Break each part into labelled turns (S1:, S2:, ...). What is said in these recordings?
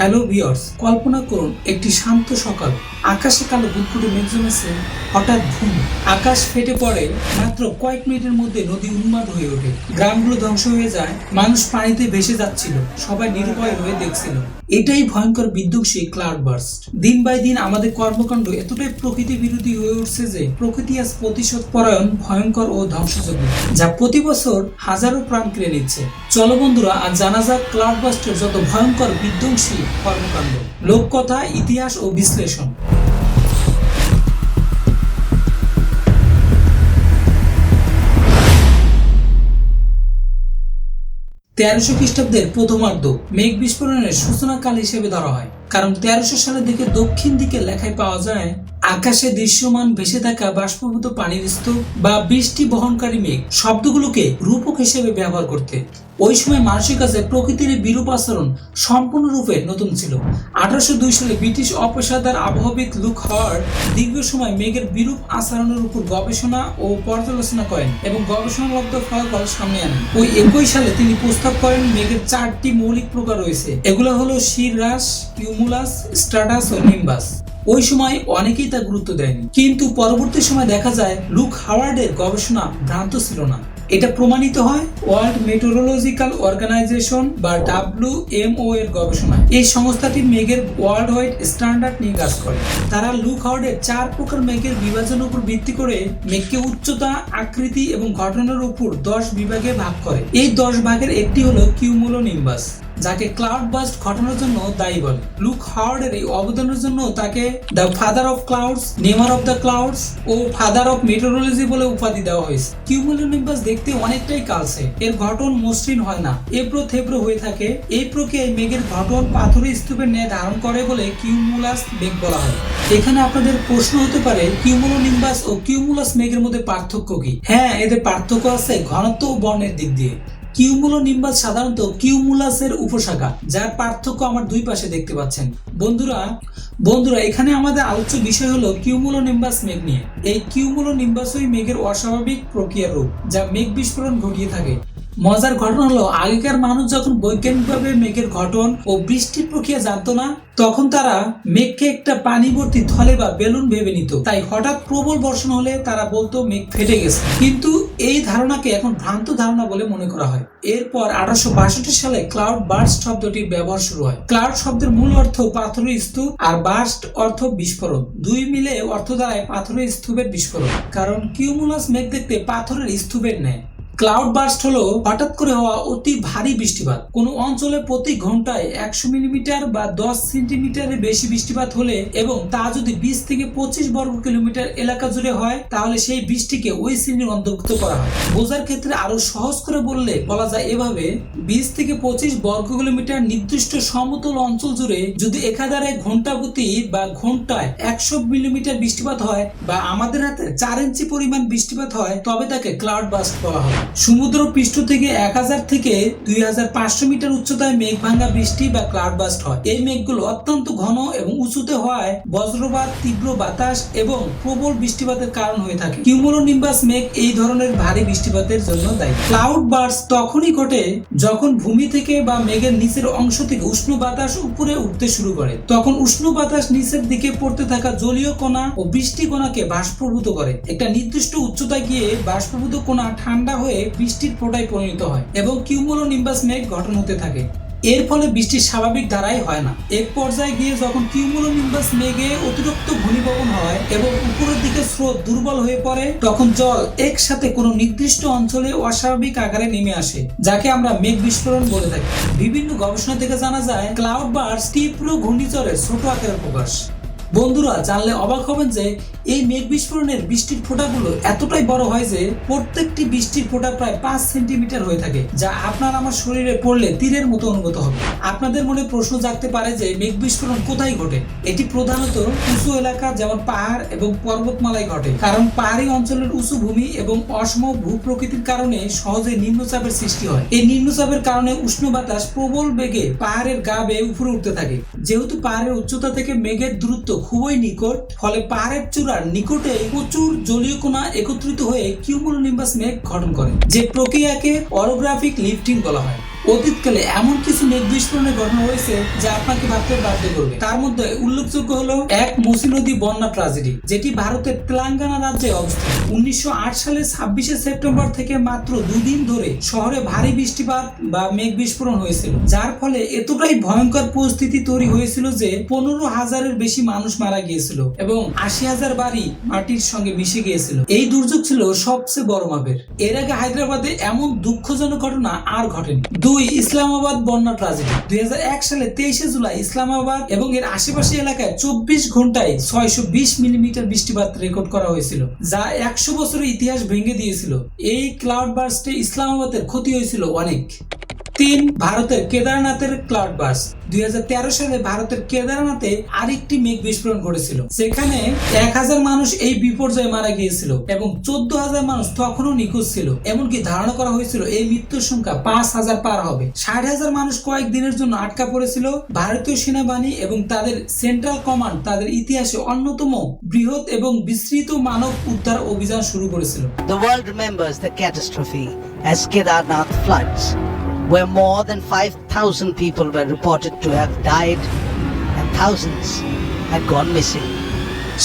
S1: Hello viewers কল্পনা করুন, একটি শান্ত সকাল। আকাশে কালো বুটকুটে মেঘ জমেছে, হঠাৎ ভূম আকাশ ফেটে পড়ে, মাত্র কয়েক মিনিটের মধ্যে নদী উন্মাদ হয়ে ওঠে। গ্রামগুলো ধ্বংস হয়ে যায়, মানুষ পানিতে ভেসে যাচ্ছিল, সবাই নিরুপায় হয়ে দেখছিল। এটাই ভয়ঙ্কর বিধ্বংসী ক্লাউড বার্স্ট দিন বাই দিন আমাদের কর্মকাণ্ড এতটাই প্রকৃতি বিরোধী হয়ে উঠছে যে, প্রকৃতি আজ প্রতিশোধ পরায়ণ, ভয়ঙ্কর ও ধ্বংসযোগ্য, যা প্রতি বছর হাজারো প্রাণ কেড়ে নিচ্ছে। চলো বন্ধুরা আজ জানা যাক ক্লাউড বাস্টের যত ভয়ঙ্কর বিধ্বংসী কর্মকাণ্ড। লোককথা, ইতিহাস ও বিশ্লেষণ। তেরোশো খ্রিস্টাব্দের প্রথমার্ধ মেঘ বিস্ফোরণের সূচনাকাল হিসেবে ধরা হয়, কারণ তেরোশো সালের দিকে দক্ষিণ দিকে লেখায় পাওয়া যায় আকাশে দৃশ্যমান ভেসে থাকা বাষ্পভূত পানির স্তূপ বা বৃষ্টি বহনকারী মেঘ শব্দগুলোকে রূপক হিসেবে ব্যবহার করতে। ওই সময় মানুষের কাছে প্রকৃতির বিরূপ আচরণ সম্পূর্ণরূপে নতুন ছিল। আঠারোশো দুই সালে ব্রিটিশ অপেশাদার আবহাওয়িক লুক হাওয়ার্ড দীর্ঘ সময় মেঘের বিরূপ আচরণের উপর গবেষণা ও পর্যালোচনা করেন এবং গবেষণালব্ধ ফলাফল সামনে আনেন। ওই একই সালে তিনি প্রস্তাব করেন, মেঘের চারটি মৌলিক প্রকার রয়েছে। এগুলো হলো শিররাস কিউমুলাস স্ট্রাটাস ও নিম্বাস। ওই সময় অনেকেই তা গুরুত্ব দেয়নি। কিন্তু পরবর্তী সময় দেখা যায়, লুক হাওয়ার্ডের গবেষণা ভ্রান্ত ছিল না। এটা প্রমাণিত হয় ওয়ার্ল্ড মেটোরোলজিক্যাল অর্গানাইজেশন বা ডাব্লিউএমও এর গবেষণা এই সংস্থাটি মেঘের ওয়ার্ল্ড ওয়াইড স্ট্যান্ডার্ড নিয়ে কাজ করে। তারা লুক হাওয়ার্ডের চার প্রকার মেঘের বিভাজনের উপর ভিত্তি করে মেঘকে উচ্চতা, আকৃতি এবং ঘটনার উপর দশ বিভাগে ভাগ করে। এই দশ ভাগের একটি হলো কিউমুলোনিম্বাস। যাকে ক্লাউড বাস্ট ঘটানোর জন্য দায়ী বলে। লুক হাওয়ার্ডের এই অবদানের জন্য তাকে the father of clouds namer of the clouds O father of meteorology বলে উপাধি দেওয়া হয়েছে। কিউমুলোনিম্বাস দেখতে অনেকটাই কালসে। এর গঠন মসৃণ হয় না। এপ্রো থেবড়ো হয়ে থাকে। এই প্রক্রিয়ায় মেঘের গঠন পাথরের স্তূপের ন্যায় ধারণ করে বলে কিউমুলাস মেঘ বলা হয়। এখানে আপনাদের প্রশ্ন হতে পারে কিউমুলোনিম্বাস ও কিউমুলাস মেঘের মধ্যে পার্থক্য কি? হ্যাঁ এদের পার্থক্য আছে ঘনত্ব ও বর্ণের দিক দিয়ে। কিউমুলোনিম্বাস সাধারণত কিউমুলাসের উপশাখা, যার পার্থক্য আমার দুই পাশে দেখতে পাচ্ছেন। বন্ধুরা বন্ধুরা, এখানে আমাদের আলোচ্য বিষয় হলো কিউমুলো নিম্বাস মেঘ নিয়ে। এই কিউমুলো নিম্বাসই মেঘের অস্বাভাবিক প্রক্রিয়ার রূপ, যা মেঘ বিস্ফোরণ ঘটিয়ে থাকে। মজার ঘটনা হলো, আগেকার মানুষ যখন বৈজ্ঞানিকভাবে মেঘের গঠন ও বৃষ্টির প্রক্রিয়া জানতো না, তখন তারা মেঘকে একটা পানি ভর্তি থলে বা বেলুন ভেবে নিত। তাই হঠাৎ প্রবল বর্ষণ হলে তারা বলতো, মেঘ ফেটে গেছে। কিন্তু এই ধারণাকে এখন ভ্রান্ত ধারণা বলে মনে করা হয়। এরপর আঠারোশো বাষট্টি সালে ক্লাউড বার্স্ট শব্দটির ব্যবহার শুরু হয়। ক্লাউড শব্দের মূল অর্থ পাথরের স্তূপ আর বার্স্ট অর্থ বিস্ফোরণ। দুই মিলে অর্থ দাঁড়ায় পাথরের স্তূপের বিস্ফোরণ। কারণ কিউমুলাস মেঘ দেখতে পাথরের স্তূপের ন্যায়। ক্লাউড বার্স্ট হলো হঠাৎ করে হওয়া অতি ভারী বৃষ্টিপাত। কোনো অঞ্চলে প্রতি ঘন্টায় একশো মিলিমিটার বা দশ সেন্টিমিটারের বেশি বৃষ্টিপাত হলে এবং তা যদি বিশ থেকে পঁচিশ বর্গ কিলোমিটার এলাকা জুড়ে হয়, তাহলে সেই বৃষ্টিকে ওই শ্রেণির অন্তর্ভুক্ত করা হয়। বোঝার ক্ষেত্রে আরও সহজ করে বললে বলা যায় এভাবে, বিশ থেকে পঁচিশ বর্গ কিলোমিটার নির্দিষ্ট সমতল অঞ্চল জুড়ে যদি একাধারে ঘণ্টা প্রতি বা ঘন্টায় একশো মিলিমিটার বৃষ্টিপাত হয় বা আমাদের হাতে চার ইঞ্চি পরিমাণ বৃষ্টিপাত হয়, তবে তাকে ক্লাউড বাস্ট বলা হয়। সমুদ্র পৃষ্ঠ থেকে এক হাজার থেকে দুই হাজার পাঁচশো মিটার উচ্চতায় মেঘ ভাঙ্গা বৃষ্টি বা ক্লাউড বাস্ট হয়। এই মেঘগুলো অত্যন্ত ঘন এবং উঁচুতে হওয়ায় বজ্রপাত, তীব্র বাতাস এবং প্রবল বৃষ্টিপাতের কারণ হয়ে থাকে। কিউমোলোনিম্বাস মেঘ এই ধরনের ভারী বৃষ্টিপাতের জন্য দায়ী। ক্লাউড বার্স তখনই ঘটে যখন ভূমি থেকে বা মেঘের নিচের অংশ থেকে উষ্ণ বাতাস উপরে উঠতে শুরু করে। তখন উষ্ণ বাতাস নিচের দিকে পড়তে থাকা জলীয় কণা ও বৃষ্টি কণাকে বাষ্পভূত করে। একটা নির্দিষ্ট উচ্চতায় গিয়ে বাষ্পভূত কণা ঠান্ডা হয়ে বৃষ্টির ফোটায় পরিণত হয় এবং কিউমোলোনিম্বাস মেঘ গঠন হতে থাকে। এর ফলে বৃষ্টি স্বাভাবিক ধারায় হয় না। এক পর্যায়ে গিয়ে যখন কিউমোলোনিম্বাস মেঘে অতিরিক্ত ঘনীভবন হয় এবং উপরের দিকে স্রোত দুর্বল হয়ে পড়ে, তখন জল একসাথে কোনো নির্দিষ্ট অঞ্চলে অস্বাভাবিক আকারে নেমে আসে, যাকে আমরা মেঘ বিস্ফোরণ বলে থাকি। বিভিন্ন গবেষণা থেকে জানা যায়, ক্লাউড বার্স তীব্র ঘূর্ণিঝড়ের ছোট আকারের প্রকাশ। বন্ধুরা জানলে অবাক হবেন যে এই মেঘ বিস্ফোরণের বৃষ্টির ফোঁটাগুলো এতটাই বড় হয় যে প্রত্যেকটি বৃষ্টির ফোঁটা প্রায় পাঁচ সেন্টিমিটার হয়ে থাকে, যা আপনার আমার শরীরে পড়লে তীরের মতো অনুভূত হবে। আপনাদের মনে প্রশ্ন জাগতে পারে যে মেঘ বিস্ফোরণ কোথায় ঘটে? এটি প্রধানত উঁচু এলাকা যেমন পাহাড় এবং পর্বতমালায় ঘটে, কারণ পাহাড়ি অঞ্চলের উঁচু ভূমি এবং অসম ভূ প্রকৃতির কারণে সহজে নিম্নচাপের সৃষ্টি হয়। এই নিম্নচাপের কারণে উষ্ণ বাতাস প্রবল বেগে পাহাড়ের গা বেয়ে উপরে উঠতে থাকে। যেহেতু পাহাড়ের উচ্চতা থেকে মেঘের দূরত্ব খুবই নিকট, ফলে পাহাড়ের চূড়ার নিকটে প্রচুর জলীয় কণা একত্রিত হয়ে কিউমুলোনিম্বাস মেঘ গঠন করে, যে প্রক্রিয়াকে অরোগ্রাফিক লিফটিং বলা হয়। অতীতকালে এমন কিছু মেঘ ঘটনা হয়েছে যা আপনাকে ভাবতে বাধ্য করবে। তার মধ্যে উল্লেখযোগ্য হলো এক মুসি নদী বন্যা ট্রাজেডি যেটি ভারতের তেলেঙ্গানা রাজ্যে অবস্থিত। উনিশশো সালের ছাব্বিশে সেপ্টেম্বর থেকে মাত্র দুদিন ধরে শহরে ভারী বৃষ্টিপাত বা মেঘ বিস্ফোরণ হয়েছিল, যার ফলে এতটাই ভয়ঙ্কর পরিস্থিতি তৈরি হয়েছিল যে পনেরো হাজারের বেশি মানুষ মারা গিয়েছিল এবং আশি হাজার বাড়ি মাটির সঙ্গে মিশে গিয়েছিল। এই দুর্যোগ ছিল সবচেয়ে বড় মাপের। এর আগে হায়দ্রাবাদে এমন দুঃখজনক ঘটনা আর ঘটেনি। দুই ইসলামাবাদ বন্যা ট্রাজেডি দুই হাজার এক সালে তেইশে জুলাই ইসলামাবাদ এবং এর আশেপাশে এলাকায় চব্বিশ ঘন্টায় ছয়শো বিশ মিলিমিটার বৃষ্টিপাত রেকর্ড করা হয়েছিল, যা একশো বছরের ইতিহাস ভেঙে দিয়েছিল। এই ক্লাউড বার্স্টে ইসলামাবাদের ক্ষতি হয়েছিল অনেক। তিন ভারতের কেদারনাথের ক্লাউড বাস। দুই সালে ভারতের কেদারনাথে আরেকটি মেঘ বিস্ফোরণ ঘটেছিল। সেখানে এক হাজার মানুষ এই বিপর্যয়ে মারা গিয়েছিল এবং চোদ্দ হাজার মানুষ তখনও নিখোঁজ ছিল। এমনকি ধারণা করা হয়েছিল এই মৃত্যুর সংখ্যা পাঁচ হাজার পার হবে। ষাট হাজার মানুষ কয়েক দিনের জন্য আটকা পড়েছিল। ভারতীয় সেনাবাহিনী এবং তাদের সেন্ট্রাল কমান্ড তাদের ইতিহাসে অন্যতম বৃহৎ এবং বিস্তৃত মানব উদ্ধার অভিযান শুরু করেছিল।
S2: The world remembers the catastrophe as Kedarnath floods, where more than 5,000 people were reported to have died and thousands had gone missing.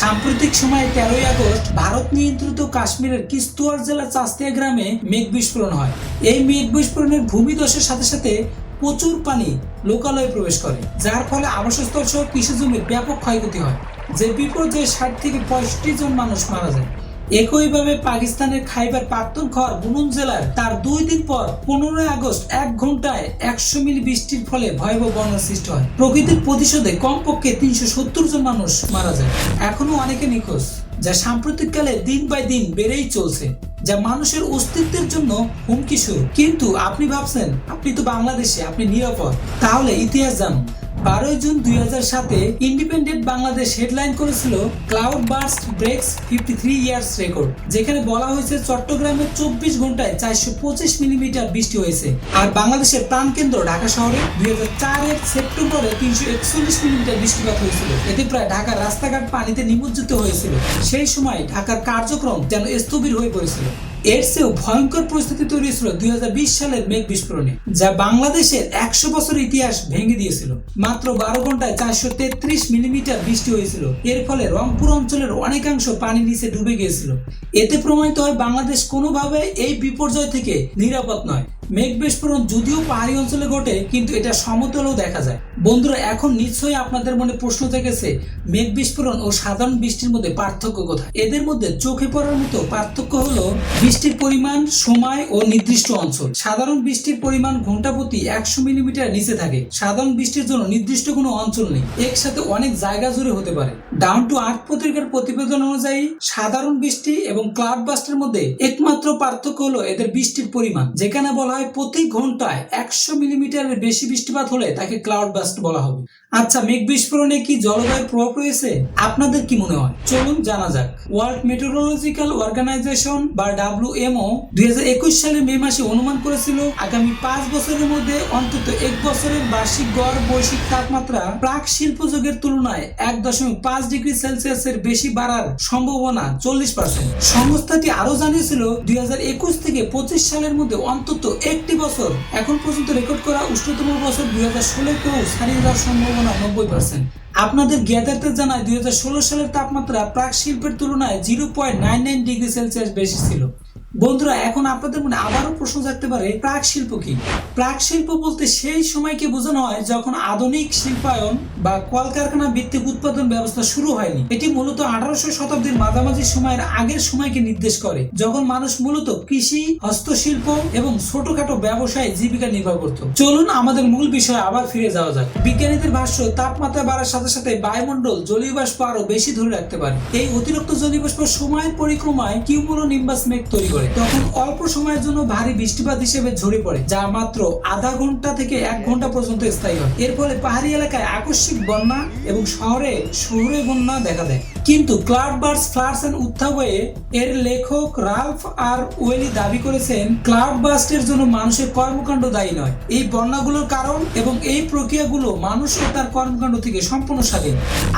S1: সাম্প্রতিক সময়ে তেরোই আগস্ট ভারত নিয়ন্ত্রিত কাশ্মীরের কিস্তুয়ার জেলার চাস্তিয়া গ্রামে মেঘ বিস্ফোরণ হয়। এই মেঘ বিস্ফোরণের ভূমিধসের সাথে সাথে প্রচুর পানি লোকালয়ে প্রবেশ করে যার ফলে আবাসস্থল সহ কৃষি জমির ব্যাপক ক্ষয়ক্ষতি হয়। যে বিপর্যয়ে ষাট থেকে পঁয়ষট্টি জন মানুষ মারা যায়। একইভাবে পাকিস্তানের খাইবার পাখতুনখোয়ার বুনুন জেলার তার দুই দিন পর পনেরোই আগস্ট এক ঘন্টায় একশো মিলি বৃষ্টির ফলে ভয়াবহ বন্যার সৃষ্টি হয়। প্রকৃতির প্রতিশোধে কমপক্ষে তিনশো সত্তর জন মানুষ মারা যায়। এখনও অনেকে নিখোঁজ, যা সাম্প্রতিককালে দিন বাই দিন বেড়েই চলছে, যা মানুষের অস্তিত্বের জন্য হুমকি স্বরূপ। কিন্তু আপনি ভাবছেন, আপনি তো বাংলাদেশে, আপনি নিরাপদ। তাহলে ইতিহাস জানুন বারোই জুন দুই হাজার সাতে ইন্ডিপেন্ডেন্ট বাংলাদেশ হেডলাইন করেছিল cloud bursts breaks fifty three years record, যেখানে বলা হয়েছে চট্টগ্রামে চব্বিশ ঘন্টায় চারশো পঁচিশ মিলিমিটার বৃষ্টি হয়েছে। আর বাংলাদেশের প্রাণকেন্দ্র ঢাকা শহরে দুই হাজার চারের সেপ্টেম্বরে তিনশো একচল্লিশ মিলিমিটার বৃষ্টিপাত হয়েছিল। এতে প্রায় ঢাকার রাস্তাঘাট পানিতে নিমজ্জিত হয়েছিল। সেই সময় ঢাকার কার্যক্রম যেন স্থবির হয়ে পড়েছিল। এর চেয়েও ভয়ঙ্কর পরিস্থিতি তৈরি হয়েছিল দুই হাজার বিশ সালের মেঘ বিস্ফোরণে, যা বাংলাদেশের একশো বছর ইতিহাস ভেঙে দিয়েছিল। মাত্র বারো ঘন্টায় চারশো তেত্রিশ মিলিমিটার বৃষ্টি হয়েছিল। এর ফলে রংপুর অঞ্চলের অনেকাংশ পানি নিচে ডুবে গিয়েছিল। এতে প্রমাণিত হয় বাংলাদেশ কোনোভাবে এই বিপর্যয় থেকে নিরাপদ নয়। মেঘ বিস্ফোরণ যদিও পাহাড়ি অঞ্চলে ঘটে, কিন্তু এটা সমতলেও দেখা যায়। বন্ধুরা, এখন নিশ্চয়ই আপনাদের মনে প্রশ্ন থেকেছে, মেঘ বিস্ফোরণ ও সাধারণ বৃষ্টির মধ্যে পার্থক্য কোথায়? এদের মধ্যে চোখে পড়ার মতো পার্থক্য হলো বৃষ্টির পরিমাণ, সময় ও নির্দিষ্ট অঞ্চল। সাধারণ বৃষ্টির পরিমাণ ঘণ্টা প্রতি একশো মিলিমিটার নিচে থাকে। সাধারণ বৃষ্টির জন্য নির্দিষ্ট কোনো অঞ্চল নেই। একসাথে অনেক জায়গা জুড়ে হতে পারে। ডাউন টু আর্থ পত্রিকার প্রতিবেদন অনুযায়ী, সাধারণ বৃষ্টি এবং ক্লাউড বাস্টের মধ্যে একমাত্র পার্থক্য হলো এদের বৃষ্টির পরিমাণ, যেখানে বলা হয় প্রতি ঘন্টায় একশো মিলিমিটারের বেশি বৃষ্টিপাত হলে তাকে ক্লাউড বলা হবে। আচ্ছা মেঘ বিস্ফোরণে কি জলবায়ুর প্রভাব রয়েছে? আপনাদের কি মনে হয়? চলুন জানা যাক। ওয়ার্ল্ড মেট্রোলজিক্যাল অর্গানাইজেশন বা ডাব্লিউএমও দুই সালে মে মাসে অনুমান করেছিল, আগামী পাঁচ বছরের মধ্যে অন্তত এক বছরের বার্ষিক গড় বৈশ্বিক তাপমাত্রা প্রাক শিল্প যুগের তুলনায় এক দশমিক পাঁচ ডিগ্রি সেলসিয়াসের বেশি বাড়ার সম্ভাবনা চল্লিশ পার্সেন্ট সংস্থাটি আরও জানিয়েছিল, দুই হাজার একুশ থেকে পঁচিশ সালের মধ্যে অন্তত একটি বছর এখন পর্যন্ত রেকর্ড করা উষ্ণতম বছর দুই হাজার ষোলোকেও ছাড়িয়ে যাওয়ার সম্ভাবনা নব্বই পার্সেন্ট আপনাদের জ্ঞাতার্থে জানায় দুই হাজার ষোলো সালের তাপমাত্রা প্রাক শিল্পের তুলনায় zero point nine nine degree Celsius বেশি ছিল। বন্ধুরা, এখন আপনাদের মনে আবারও প্রশ্ন থাকতে পারে, প্রাক শিল্প কি? প্রাক শিল্প বলতে সেই সময়কে বোঝানো হয় যখন আধুনিক শিল্পায়ন বা কলকারখানা ভিত্তিক উৎপাদন ব্যবস্থা শুরু হয়নি। এটি মূলত আঠারোশো শতাব্দীর মাঝামাঝি সময়ের আগের সময়কে নির্দেশ করে, যখন মানুষ মূলত কৃষি, হস্তশিল্প এবং ছোটখাটো ব্যবসায় জীবিকা নির্বাহ করত। চলুন আমাদের মূল বিষয়ে আবার ফিরে যাওয়া যাক। বিজ্ঞানীদের ভাষ্য, তাপমাত্রা বাড়ার সাথে সাথে বায়ুমণ্ডল জলীয় বাষ্প আরও বেশি ধরে রাখতে পারে। এই অতিরিক্ত জলীয় বাষ্প সময়ের পরিক্রমায় কিউমুলো নিম্বাস মেঘ তৈরি করে। তখন অল্প সময়ের জন্য ভারী বৃষ্টিপাত হিসেবে ঝরে পড়ে, যা মাত্র আধা ঘণ্টা থেকে এক ঘণ্টা পর্যন্ত স্থায়ী হয়। এর ফলে পাহাড়ি এলাকায় আকস্মিক বন্যা এবং শহরে শহরে বন্যা দেখা দেয়। কিন্তু ক্লাউড বার্ডস, ফ্লাডস এন্ড উত্থাবয়ে এর লেখক রালফ আর ওয়েলি দাবি করেছেন ক্লাউড বাস্টের জন্য মানুষের কর্মকাণ্ড দায়ী নয়। এই বন্যাগুলোর কারণ এবং এই প্রক্রিয়াগুলো মানুষ ও তার কর্মকাণ্ড থেকে সম্পূর্ণ স্বাধীন।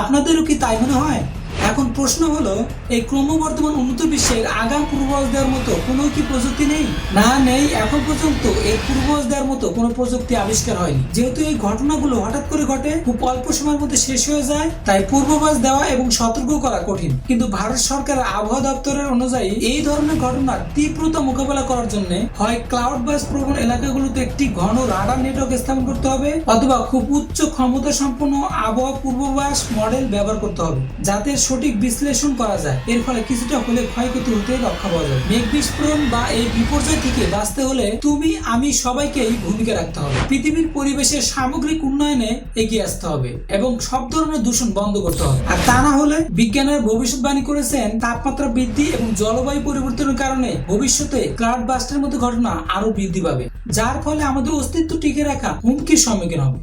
S1: আপনাদেরও কি তাই মনে হয়? এখন প্রশ্ন হলো, এই ক্রমবর্ধমান উন্নত বিশ্বের আগাম পূর্বাভাস দেওয়ার মতো কোনো কি প্রযুক্তি নেই? না, নেই, এখন পর্যন্ত এর পূর্বাভাস দেওয়ার মতো কোনো প্রযুক্তি আবিষ্কার হয়নি। যেহেতু এই ঘটনাগুলো হঠাৎ করে ঘটে, খুব অল্প সময়ের মধ্যে শেষ হয়ে যায়, তাই পূর্বাভাস দেওয়া এবং সতর্ক করা কঠিন। কিন্তু ভারত সরকারের আবহাওয়া দপ্তরের অনুযায়ী এই ধরনের ঘটনার তীব্রতা মোকাবেলা করার জন্য হয় ক্লাউড বাস প্রবণ এলাকাগুলোতে একটি ঘন রাডার নেটওয়ার্ক স্থাপন করতে হবে, অথবা খুব উচ্চ ক্ষমতা সম্পন্ন আবহাওয়া পূর্বাভাস মডেল ব্যবহার করতে হবে, যাতে সঠিক বিশ্লেষণ করা যায়। এর ফলে কিছুটা হলে ক্ষয়ক্ষতি হতে রক্ষা পাওয়া যায়। মেঘ বিস্ফোরণ বা এই বিপর্যয় থেকে বাঁচতে হলে তুমি, আমি সবাইকেই ভূমিকা রাখতে হবে। পৃথিবীর পরিবেশের সামগ্রিক উন্নয়নে এগিয়ে আসতে হবে এবং সব ধরনের দূষণ বন্ধ করতে হবে। আর তা না হলে বিজ্ঞানের ভবিষ্যৎবাণী করেছেন তাপমাত্রা বৃদ্ধি এবং জলবায়ু পরিবর্তনের কারণে ভবিষ্যতে ক্লাউড বাস্টের মতো ঘটনা আরও বৃদ্ধি পাবে। যার ফলে আমাদের অস্তিত্ব টিকে রাখা হুমকির সম্মুখীন হবে।